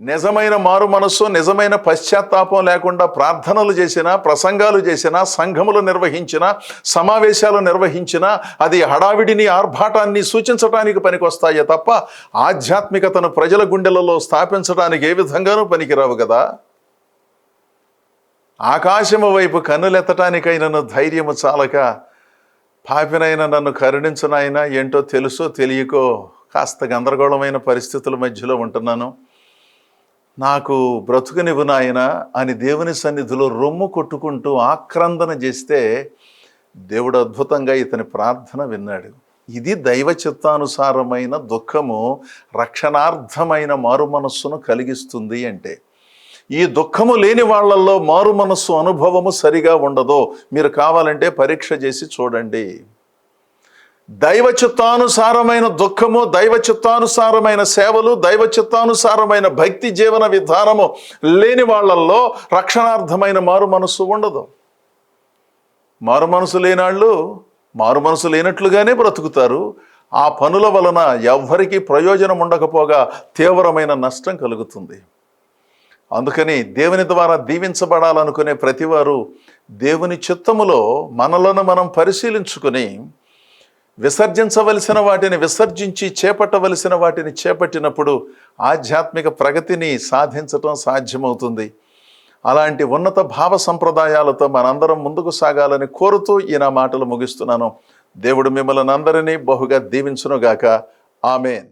నిజమైన మారు మనస్సు నిజమైన పశ్చాత్తాపం లేకుండా ప్రార్థనలు చేసినా ప్రసంగాలు చేసినా సంఘములు నిర్వహించిన సమావేశాలు నిర్వహించిన అది హడావిడిని ఆర్భాటాన్ని సూచించడానికి పనికొస్తాయే తప్ప ఆధ్యాత్మికతను ప్రజల గుండెలలో స్థాపించడానికి ఏ విధంగానూ పనికిరావు కదా. ఆకాశము వైపు కన్నులెత్తటానికైనను ధైర్యము చాలక పాపినైన నన్ను కరుణించనైనా ఏంటో తెలుసో తెలియకో కాస్త గందరగోళమైన పరిస్థితుల మధ్యలో ఉంటున్నాను. నాకు బ్రతుకునివ్వు నాయన అని దేవుని సన్నిధిలో రొమ్ము కొట్టుకుంటూ ఆక్రందన చేస్తే దేవుడు అద్భుతంగా ఇతని ప్రార్థన విన్నాడు. ఇది దైవ చిత్తానుసారమైన దుఃఖము రక్షణార్థమైన మారు మనస్సును కలిగిస్తుంది అంటే ఈ దుఃఖము లేని వాళ్ళల్లో మారు మనస్సు అనుభవము సరిగా ఉండదో మీరు కావాలంటే పరీక్ష చేసి చూడండి. దైవ చిత్తానుసారమైన దుఃఖము దైవ చిత్తానుసారమైన సేవలు దైవ చిత్తానుసారమైన భక్తి జీవన విధానము లేని వాళ్ళల్లో రక్షణార్థమైన మారు మనస్సు ఉండదు. మారు మనసు లేనాళ్ళు మారు మనసు లేనట్లుగానే బ్రతుకుతారు. ఆ పనుల వలన ఎవ్వరికీ ప్రయోజనం ఉండకపోగా తీవ్రమైన నష్టం కలుగుతుంది. అందుకని దేవుని ద్వారా దీవించబడాలనుకునే ప్రతివారు దేవుని చిత్తములో మనలను మనం పరిశీలించుకొని విసర్జించవలసిన వాటిని విసర్జించి చేపట్టవలసిన వాటిని చేపట్టినప్పుడు ఆధ్యాత్మిక ప్రగతిని సాధించటం సాధ్యమవుతుంది. అలాంటి ఉన్నత భావ సంప్రదాయాలతో మనందరం ముందుకు సాగాలని కోరుతూ ఈ నా మాటలు ముగిస్తున్నాను. దేవుడు మిమ్మల్ని అందరినీ బహుగా దీవించునుగాక. ఆమెన్.